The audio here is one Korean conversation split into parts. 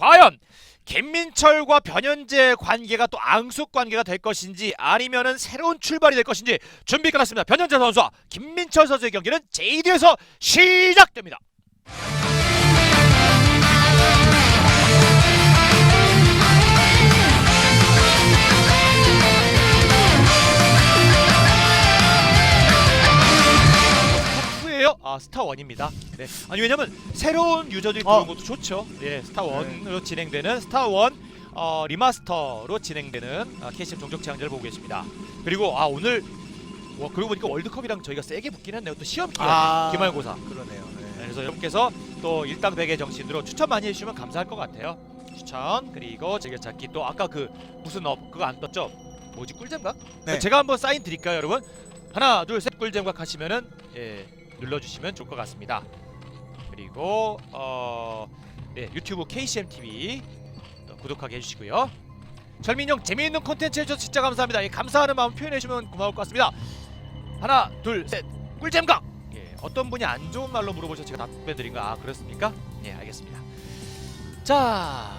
야, 과연 김민철과 변현재의 관계가 또 앙숙 관계가 될 것인지 아니면은 새로운 출발이 될 것인지 준비 끝났습니다. 변현재 선수와 김민철 선수의 경기는 제2대에서 시작됩니다. 스타2예요? 아 스타1입니다. 네. 아니 왜냐면 새로운 유저들이 어. 들어온 것도 좋죠. 예, 스타1으로 진행되는 스타1 어, 리마스터로 진행되는 아, KCM 종족 제한제를 보고 계십니다. 그리고 아 오늘 와 그러고 보니까 월드컵이랑 저희가 세게 붙긴 했네요. 또 시험 기간 아. 기말고사. 그러네요. 네, 네. 그래서 여러분께서 또 일당백의 정신으로 추천 많이 해주시면 감사할 것 같아요. 추천 그리고 즐겨찾기 또 아까 그 무슨 업 그거 안 떴죠? 뭐지 꿀잼각? 네. 제가 한번 사인 드릴까요, 여러분? 하나, 둘, 셋 꿀잼각 하시면은 예, 눌러주시면 좋을 것 같습니다. 그리고 어, 네, 유튜브 KCM TV 또 구독하게 해주시고요. 철민형 재미있는 콘텐츠 해주셔서 진짜 감사합니다. 예, 감사하는 마음 표현해주시면 고마울 것 같습니다. 하나, 둘, 셋 꿀잼각. 예, 어떤 분이 안 좋은 말로 물어보셔서 제가 답변드린 거아 그렇습니까? 예, 알겠습니다. 자,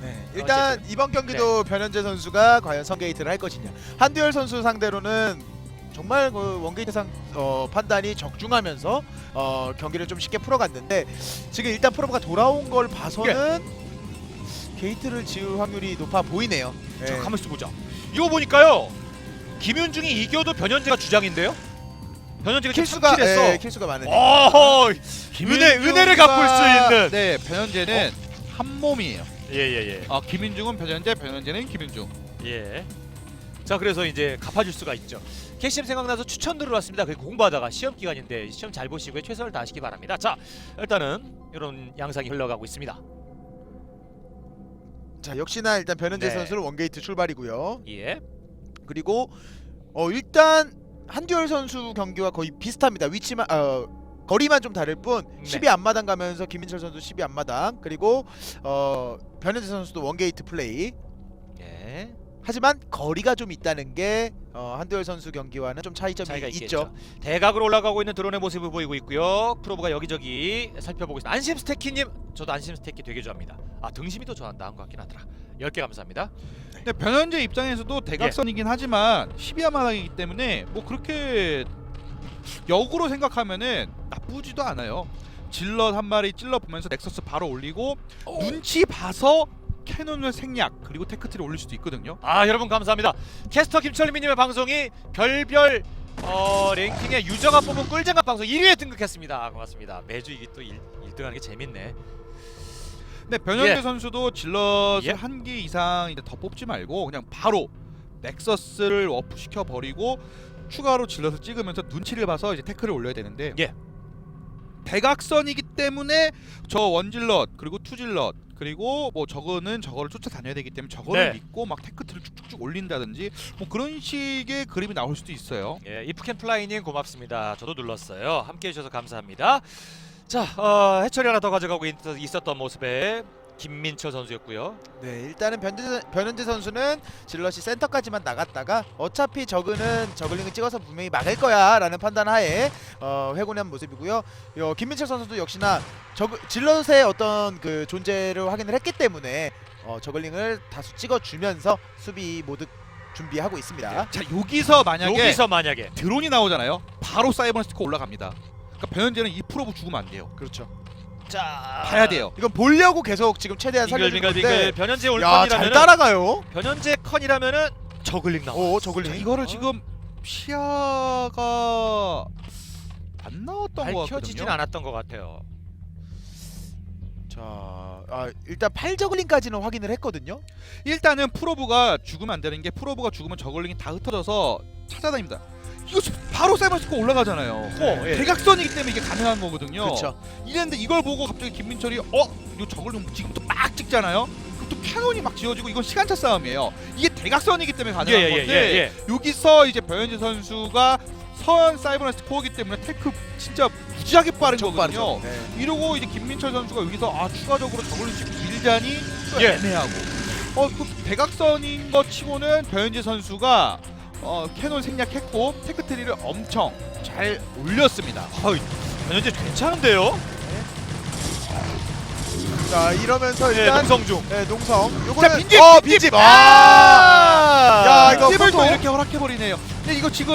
네. 일단 이번 경기도 변현재 선수가 과연 선게이트를 할 것이냐. 한두열 선수 상대로는 정말 그 원게이트 상 어, 판단이 적중하면서 어, 경기를 좀 쉽게 풀어갔는데 지금 일단 프로브가 돌아온 걸 봐서는 게이트를 지을 확률이 높아 보이네요. 네. 자, 가만있어 보자. 이거 보니까요. 김윤중이 이겨도 변현재가 주장인데요. 변현재가 킬수가 3킬했어. 예, 킬수가 많으니까. 어, 은혜 은혜를 갚을 수 있는. 네, 변현재는 한 몸이에요. 예예예. 어, 김윤중은 변현재, 변현재는 김윤중. 예. 자 그래서 이제 갚아줄 수가 있죠. 캐시엠 생각나서 추천 들어왔습니다. 그 공부하다가 시험 기간인데 시험 잘 보시고 최선을 다하시기 바랍니다. 자 일단은 이런 양상이 흘러가고 있습니다. 자 역시나 일단 변현재 네. 선수는 원게이트 출발이고요. 예. 그리고 어 일단 한듀얼 선수 경기와 거의 비슷합니다. 위치만 어 거리만 좀 다를 뿐 네. 12 앞마당 가면서 김민철 선수 12 앞마당 그리고 어 변현재 선수도 원게이트 플레이. 예. 하지만 거리가 좀 있다는 게 어, 한두열 선수 경기와는 좀 차이점이 차이가 있죠. 있겠죠. 대각으로 올라가고 있는 드론의 모습을 보이고 있고요. 프로브가 여기저기 살펴보고 있습니다. 안심 스테키님, 저도 안심 스테키 되게 좋아합니다. 아 등심이 더 좋아한다 한것 같긴 하더라. 10개 감사합니다. 근데 변현재 입장에서도 대각선이긴 하지만 12화 마당이기 때문에 뭐 그렇게 역으로 생각하면은 나쁘지도 않아요. 질럿 한 마리 찔러 보면서 넥서스 바로 올리고 눈치 봐서 캐논을 생략 그리고 테크트를 올릴 수도 있거든요. 아 여러분 감사합니다. 캐스터 김철민님의 방송이 별별 어, 랭킹의 유저가 뽑은 꿀잼각 방송 1위에 등극했습니다. 고맙습니다. 매주 이게 또 1, 1등하는 게 재밌네. 근데 변현재 예. 선수도 질럿을 예. 한개 이상 이제 더 뽑지 말고 그냥 바로 넥서스를 워프 시켜 버리고 추가로 질럿을 찍으면서 눈치를 봐서 이제 태클을 올려야 되는데 예. 대각선이기 때문에 저 원질럿 그리고 투질럿 그리고 뭐 저거는 저거를 쫓아다녀야 되기 때문에 저거를 네. 믿고 막 태클을 쭉쭉쭉 올린다든지 뭐 그런 식의 그림이 나올 수도 있어요. 예, 이프캠플라이님 고맙습니다. 저도 눌렀어요. 함께 해 주셔서 감사합니다. 자, 어, 해철이 하나 더 가져가고 있, 있었던 모습의 김민철 선수였고요. 네, 일단은 변현재, 변현재 선수는 질럿이 센터까지만 나갔다가 어차피 저그는 저글링을 찍어서 분명히 막을 거야라는 판단 하에 어, 회군한 모습이고요. 어, 김민철 선수도 역시나 저그, 질럿의 어떤 그 존재를 확인을 했기 때문에 어, 저글링을 다수 찍어주면서 수비 모두 준비하고 있습니다. 자 여기서 만약에 여기서 만약에 드론이 나오잖아요. 바로 사이버스티커 올라갑니다. 그러니까 변현재는 이 프로브 죽으면 안 돼요. 그렇죠. 자 봐야 돼요. 이건 보려고 계속 지금 최대한 살려주는 빙글빙글 빙글 건데 변현재 야, 잘 올컨이라면 따라가요. 변현재 컨이라면은 저글링 나와. 오, 자, 저글링. 이거를 지금 시야가 안 나왔던 것 밝혀지진 같거든요. 않았던 것 같아요. 자, 아, 일단 8저글링까지는 확인을 했거든요. 일단은 프로브가 죽으면 안 되는 게 프로브가 죽으면 저글링이 다 흩어져서 찾아다닙니다. 이거 바로 사이버스코 올라가잖아요. 어, 예. 대각선이기 때문에 이게 가능한 거거든요. 그렇죠. 이랬는데 이걸 보고 갑자기 김민철이 어? 이거 저글링 지금 또 막 찍잖아요. 그럼 또 캐논이 막 지어지고 이건 시간차 싸움이에요. 이게 대각선이기 때문에 가능한 예, 예, 건데 예, 예. 여기서 이제 변현재 선수가 선 사이버네스 코어기 때문에 테크 진짜 무지하게 빠른 엄청 거거든요. 빠르죠. 네. 이러고 이제 김민철 선수가 여기서 아 추가적으로 저걸로 지금 밀자니 또 예. 애매하고 어그 대각선인 것 치고는 변현재 선수가 어 캐논 생략했고 테크트리를 엄청 잘 올렸습니다. 아유, 변현재 괜찮은데요? 자 이러면서 예, 일단 농성 중. 네, 농성. 요거는 자, 빈집, 어, 빈집. 빈집. 아! 아! 야, 이거 팁을 또. 이렇게 허락해 버리네요. 근데 이거 지금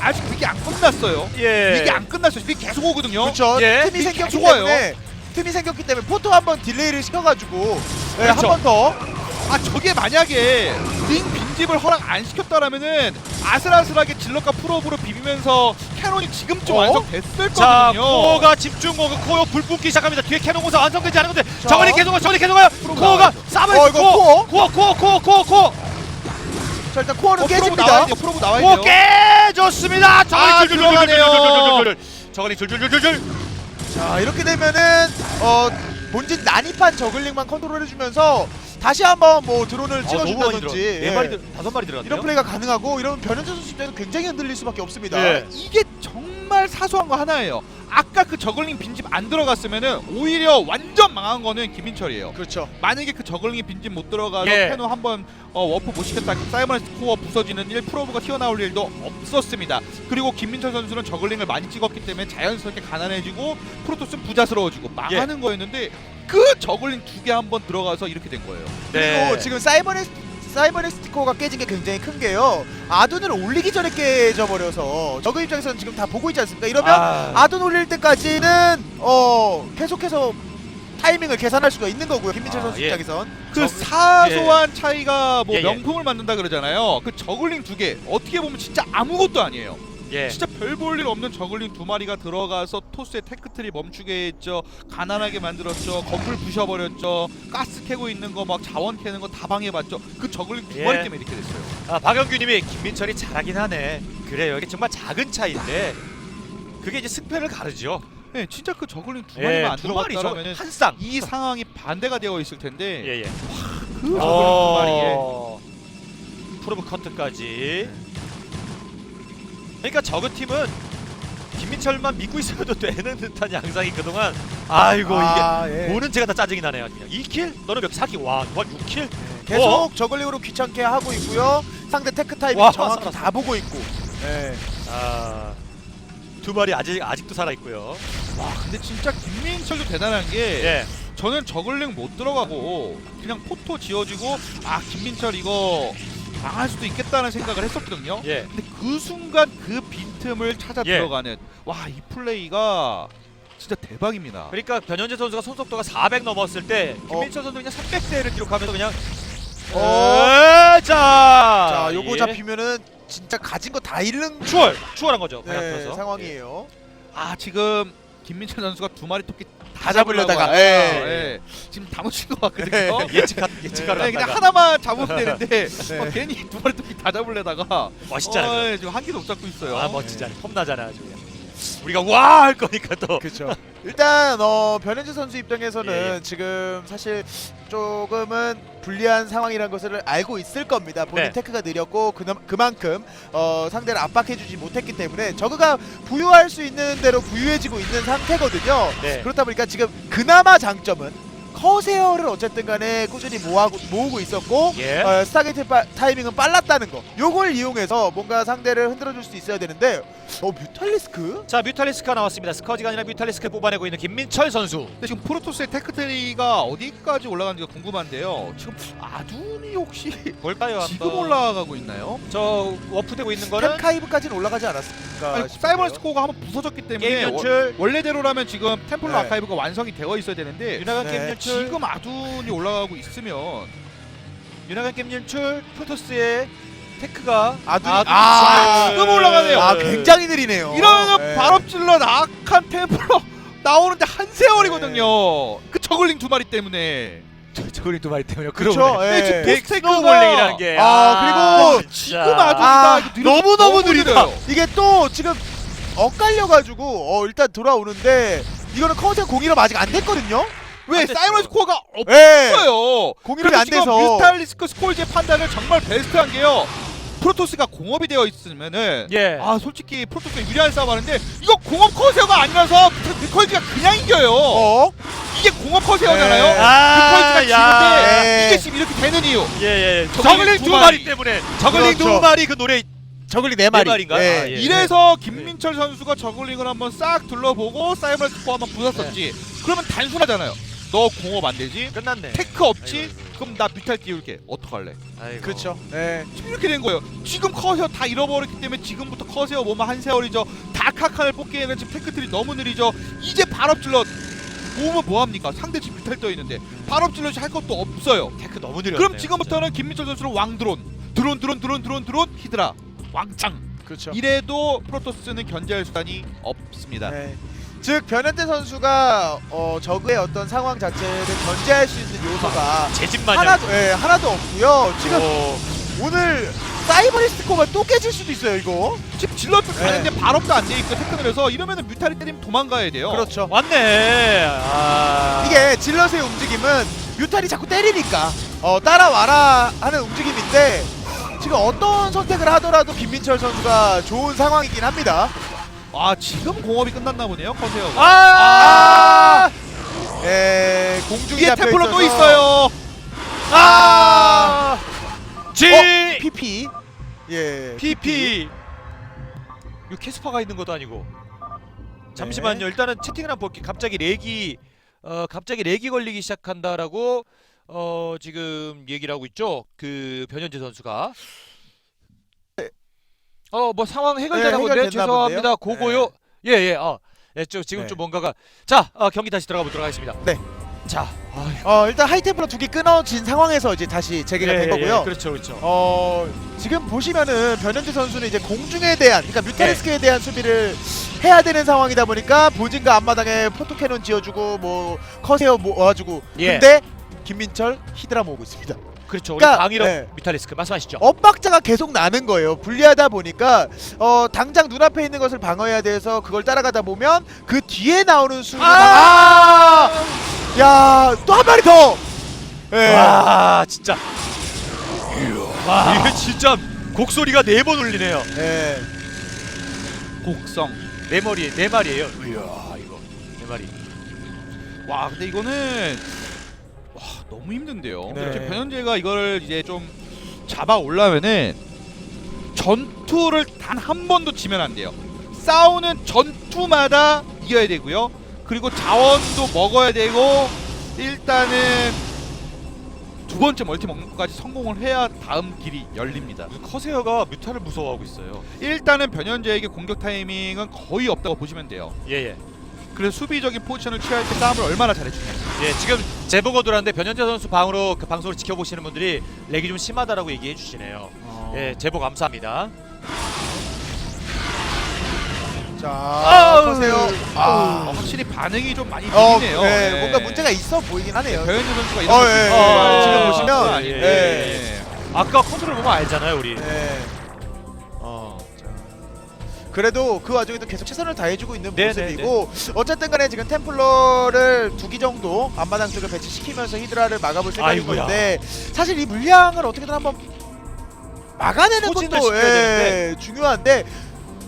아직 이게 안 끝났어요. 예. 이게 안 끝났어요. 이게 계속 오거든요. 그렇죠. 예. 틈이 이게 생겼기 좋아요. 때문에 틈이 생겼기 때문에 포토 한번 딜레이를 시켜가지고 네, 그렇죠. 한번 더. 아 저게 만약에 링 중집을 허락 안 시켰다라면은 아슬아슬하게 질럿과 풀업으로 비비면서 캐논이 지금쯤 어? 완성됐을 자, 거거든요. 코어가 집중 공격, 코어 불 뿜기 시작합니다. 뒤에 캐논 공사 완성되지 않은 건데 저걸이 계속 가, 저걸이 계속 가요. 코어가 싸움을 어, 코어? 코어, 코어, 코어, 코어, 코어, 자 일단 코어는 어, 깨집니다. 돼요. 나와야 돼요. 코어 깨졌습니다. 아, 저걸이 줄줄줄줄줄줄줄줄줄. 저걸이 줄줄줄줄줄. 자 이렇게 되면은 어 본진 난입한 저글링만 컨트롤해주면서 다시 한번 뭐 드론을 들어. 찍어준다든지 네 예. 마리, 들- 다섯 마리 들어갔네요. 이런 플레이가 가능하고 이러면 변현재 선수 입장에서 굉장히 흔들릴 수밖에 없습니다. 예. 이게 정말 사소한 거 하나예요. 아까 그 저글링 빈집 안 들어갔으면은 오히려 완전 망한 거는 김민철이에요. 그렇죠. 만약에 그 저글링이 빈집 못 들어가서 예. 캐논 한번 어, 워프 못 시켰다 사이먼 스코어 부서지는 일 프로브가 튀어나올 일도 없었습니다 그리고 김민철 선수는 저글링을 많이 찍었기 때문에 자연스럽게 가난해지고 프로토스는 부자스러워지고 망하는 거였는데 그 저글링 두 개 한번 들어가서 이렇게 된 거예요 네. 그리고 지금 사이버네스 사이버네스티코가 깨진 게 굉장히 큰 게요. 아둔을 올리기 전에 깨져 버려서 저그 입장에서는 지금 다 보고 있지 않습니까? 이러면 아, 아... 둔 올릴 때까지는 어 계속해서 타이밍을 계산할 수가 있는 거고요. 김민철 아, 선수 예. 입장에선 그 저- 사소한 차이가 뭐 예, 예. 명품을 만든다 그러잖아요 그 저글링 두 개 어떻게 보면 진짜 아무것도 아니에요 예. 진짜 별 볼 일 없는 저글링 두 마리가 들어가서 토스의 테크트리 멈추게 했죠. 가난하게 만들었죠. 건물 부셔버렸죠. 가스 캐고 있는 거 막 자원 캐는 거 다 방해봤죠. 그 저글링 두 예. 마리 때문에 이렇게 됐어요. 아, 박영규님이 김민철이 잘하긴 하네. 그래요. 이게 정말 작은 차이인데 그게 이제 승패를 가르죠. 네, 진짜 그 저글링 두 예, 마리만 안두 마리 저 들어갔다면 한 쌍. 이 상황이 반대가 되어 있을 텐데 예, 예. 그 저글링 두 마리에 어... 프로브 커트까지. 그러니까 저그 팀은 김민철만 믿고 있어도 되는 듯한 양상이 그동안 아이고 아, 이게 예. 보는 제가 다 짜증이 나네요. 그냥 2킬? 너는 몇 4킬? 와, 와 6킬? 계속 어? 저글링으로 귀찮게 하고 있고요. 상대 테크 타이밍 와, 정확히 살았어. 다 보고 있고. 예. 아. 두 마리 아직 아직도 살아 있고요. 와 근데 진짜 김민철도 대단한 게 예. 저는 저글링 못 들어가고 그냥 포토 지어지고 아 김민철 이거 망할 수도 있겠다는 생각을 했었거든요. 예. 근데 그 순간 그 빈틈을 찾아 예. 들어가는 와 이 플레이가 진짜 대박입니다. 그러니까 변현재 선수가 손속도가 400 넘었을 때 어. 김민철 선수 그냥 300대를 기록하면서 그냥 어. 어, 자, 자, 요거 예. 잡히면은 진짜 가진 거 다 잃는 추월, 추월한 거죠. 네. 상황이에요. 아 지금 김민철 선수가 두 마리 토끼 다 잡으려다가, 하다가, 예. 예. 지금 다 놓친 것 같거든요. 예. 예측하 예측하러 네, 그냥 갔다가 하나만 잡으면 되는데 네. 어, 괜히 두 마리 토끼 다 잡으려다가 멋있잖아요. 어, 예, 지금 한 개도 못 잡고 있어요. 아 멋지잖아. 폼나잖아 아주 그냥. 우리가 와 할 거니까 또. 그렇죠. 일단 어 변현재 선수 입장에서는 예, 예. 지금 사실 조금은 불리한 상황이라는 것을 알고 있을 겁니다. 본인 네. 테크가 느렸고 그나, 그만큼 어, 상대를 압박해주지 못했기 때문에 저그가 부유할 수 있는 대로 부유해지고 있는 상태거든요. 네. 그렇다 보니까 지금 그나마 장점은 커세어를 어쨌든 간에 꾸준히 모아고, 모으고 있었고 예. 어, 스타게이트 빠, 타이밍은 빨랐다는 거 요걸 이용해서 뭔가 상대를 흔들어줄 수 있어야 되는데 어 뮤탈리스크? 자 뮤탈리스크가 나왔습니다. 스커지가 아니라 뮤탈리스크를 뽑아내고 있는 김민철 선수. 근데 지금 프로토스의 테크트리가 어디까지 올라가는지가 궁금한데요. 지금 아둔이 혹시 볼까요? 지금 한번? 올라가고 있나요? 저 워프되고 있는 거는 템카이브까지는 올라가지 않았습니까? 사이버 스코어가 한번 부서졌기 때문에 게임 원- 연출 원래대로라면 지금 템플러 네. 아카이브가 완성이 되어 있어야 되는데 유나간 네. 게임 연출 지금 아둔이 올라가고 있으면 유나간 게임 연출 프로토스의 테크가 아둔이- 아둔이 아, 지금 올라가네요. 아 굉장히 느리네요. 이러면 네. 발업질러 악한 템플러 나오는데 한 세월이거든요. 그 저글링 두 마리 때문에. 저글링 두 마리 때문에 그렇죠. 네, 지금 예. 포스테크가- 스노볼링이라는 게 아, 그리고 지금 아둔 아, 이거 느려- 너무 너무 느리다. 느려요. 이게 또 지금 엇갈려 가지고 어 일단 돌아오는데 이거는 커세 공이라 아직 안 됐거든요. 왜 됐죠. 사이먼 스코어가 예. 없어요. 공이름이 그래서 안 지금 돼서. 뮤스탈리스크 스콜지의 판단은 정말 베스트한 게요. 프로토스가 공업이 되어 있으면은 예. 아 솔직히 프로토스가 유리한 싸움 하는데 이거 공업 커세어가 아니라서 뮤컬지가 그냥 이겨요. 어? 이게 공업 커세어잖아요. 네. 뮤컬지가 지는데 네. 이게 지금 이렇게 되는 이유. 예, 예. 저글링 두두 마리. 때문에 저글링 두 그렇죠. 마리 그 노래 저글링 네 마리. 마리인가? 예. 아, 예. 이래서 김민철 선수가 저글링을 한번 싹 둘러보고 사이버 스코어 한번 부쉈었지. 네. 그러면 단순하잖아요. 너 공업 안 되지? 끝났네. 테크 없지? 아이고, 아이고. 그럼 나 뮤탈 띄울게. 어떡할래? 아이고. 그렇죠. 네. 지금 이렇게 된 거예요. 지금 커세어 다 잃어버렸기 때문에 지금부터 커세어 뭐만 한 세월이죠. 다 카칸을 뽑기에는 지금 테크트리 너무 느리죠. 이제 발업질럿 모으면 뭐합니까? 상대 지금 뮤탈 떠 있는데 발업질럿이 할 것도 없어요. 테크 너무 느렸네요. 그럼 지금부터는 김민철 선수는 왕드론 드론 드론 드론 드론 드론 히드라 왕창 그렇죠. 이래도 프로토스는 견제할 수단이 없습니다. 네. 즉 변현태 선수가 어, 저그의 어떤 상황 자체를 견제할 수 있는 요소가 마냥. 하나도 예, 하나도 없고요. 지금 오, 오늘 사이버리스트코가 또 깨질 수도 있어요, 이거. 지금 질럿도 네. 가는데 발업도 안 돼 있고 테크를 해서 이러면은 뮤탈이 때리면 도망가야 돼요. 그렇죠. 왔네. 아. 이게 질럿의 움직임은 뮤탈이 자꾸 때리니까 어, 따라와라 하는 움직임인데 지금 어떤 선택을 하더라도 김민철 선수가 좋은 상황이긴 합니다. 아 지금 공업이 끝났나 보네요 커세어가. 아! 예, 공중에 뒤에 템플러 또 있어요. 아! 지 어, PP. 예. PP. 이 캐스퍼가 있는 것도 아니고. 잠시만요. 네. 일단은 채팅을 한번 볼게요. 갑자기 렉이 어 갑자기 렉이 걸리기 시작한다라고 어 지금 얘기를 하고 있죠. 그 변현재 선수가. 어 뭐 상황 해결되나 네, 해결됐나 죄송합니다. 본데요. 고고요. 예예. 어. 예, 저 지금 네. 좀 뭔가가 자 어, 경기 다시 들어가 보도록 하겠습니다. 네. 자, 아유, 어, 일단 하이템플러 두 개 끊어진 상황에서 이제 다시 재개가 예, 된 예, 거고요. 예, 그렇죠, 그렇죠. 어 지금 보시면은 변현재 선수는 이제 공중에 대한 그러니까 네. 뮤탈리스크에 대한 수비를 해야 되는 상황이다 보니까 본진과 앞마당에 포토캐논 지어주고 뭐 커세어 모아주고 예. 근데 김민철 히드라 모으고 있습니다. 그렇죠. 우리 그러니까, 강일업 네. 미탈리스크 말씀하시죠. 엇박자가 계속 나는 거예요. 불리하다 보니까 어 당장 눈앞에 있는 것을 방어해야 돼서 그걸 따라가다 보면 그 뒤에 나오는 수가 아! 야 또 한 마리 더. 예. 와, 진짜. 와, 이게 진짜 곡소리가 네 번 울리네요. 예. 곡성. 네 머리, 네 마리예요. 이야, 이거 네 마리. 와 근데 이거는 와 너무 힘든데요. 네. 이렇게 변현재가 이걸 이제 좀 잡아 올라면은 전투를 단 한 번도 지면 안 돼요. 싸우는 전투마다 이겨야 되고요. 그리고 자원도 먹어야 되고 일단은 두 번째 멀티 먹는 것까지 성공을 해야 다음 길이 열립니다. 커세어가 뮤타를 무서워하고 있어요. 일단은 변현재에게 공격 타이밍은 거의 없다고 보시면 돼요. 예, 예. 그래서 수비적인 포지션을 취할 때 싸움을 얼마나 잘해주냐. 예, 지금 제보가 들어왔는데 변현재 선수 방으로 그 방송을 지켜보시는 분들이 렉이 좀 심하다라고 얘기해 주시네요. 예, 제보 감사합니다. 자 아우. 커세요. 어, 아. 확실히 반응이 좀 많이 어, 느리네요. 네, 예. 뭔가 문제가 있어 보이긴 하네요. 배현진 선수가 어, 이런 걸 예, 좀- 예. 아, 지금 아, 보시면, 아, 예, 예. 예. 아까 컨트롤 보면 알잖아요, 우리. 네. 어. 그래도 그 와중에도 계속 최선을 다해주고 있는 네, 모습이고 어쨌든 간에 지금 템플러를 두 기 정도 앞마당 쪽에 배치시키면서 히드라를 막아볼 생각인 아이고야. 건데 사실 이 물량을 어떻게든 한번 막아내는 것도 시켜야 예, 중요한데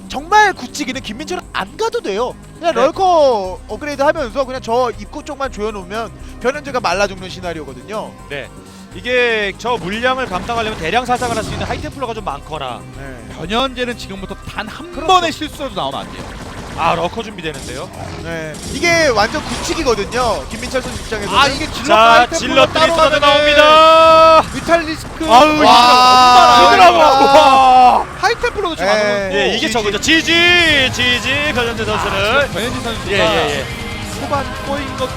정말 굳히기는 김민철은 안 가도 돼요. 그냥 네. 럴커 업그레이드 하면서 그냥 저 입구 쪽만 조여놓으면 변현재가 말라 죽는 시나리오거든요. 네. 이게 저 물량을 감당하려면 대량 사상을 할 수 있는 하이템플러가 좀 많거나 네. 변현재는 지금부터 단한 그렇죠. 번의 실수라도 나오면 안 돼요. 아 러커 준비되는데요. 네. 이게 완전 굳히기거든요. 김민철 선수 입장에서는. 아 이게 질러 자 가면은 나옵니다. 뮤탈리스크 아우, 와, 얼마나 와. 하이템플러도 지금 에. 안 오고 예, 이게 저거죠. 지지, 지지 변현재 선수는. 변현진 선수가 예, 예, 예. 초반 꼬인 것도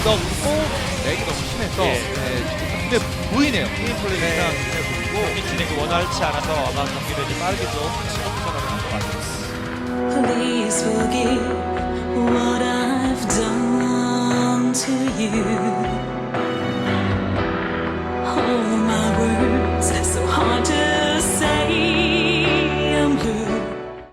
있었고 렉이 너무 심해서 예. 네, 근데 보이네요. 게임 플레이 네. 보이고 진행이 원활치 않아서 아마 경기를 이제 빠르게 좀. Please forgive what I've done to you. My words so hard to say.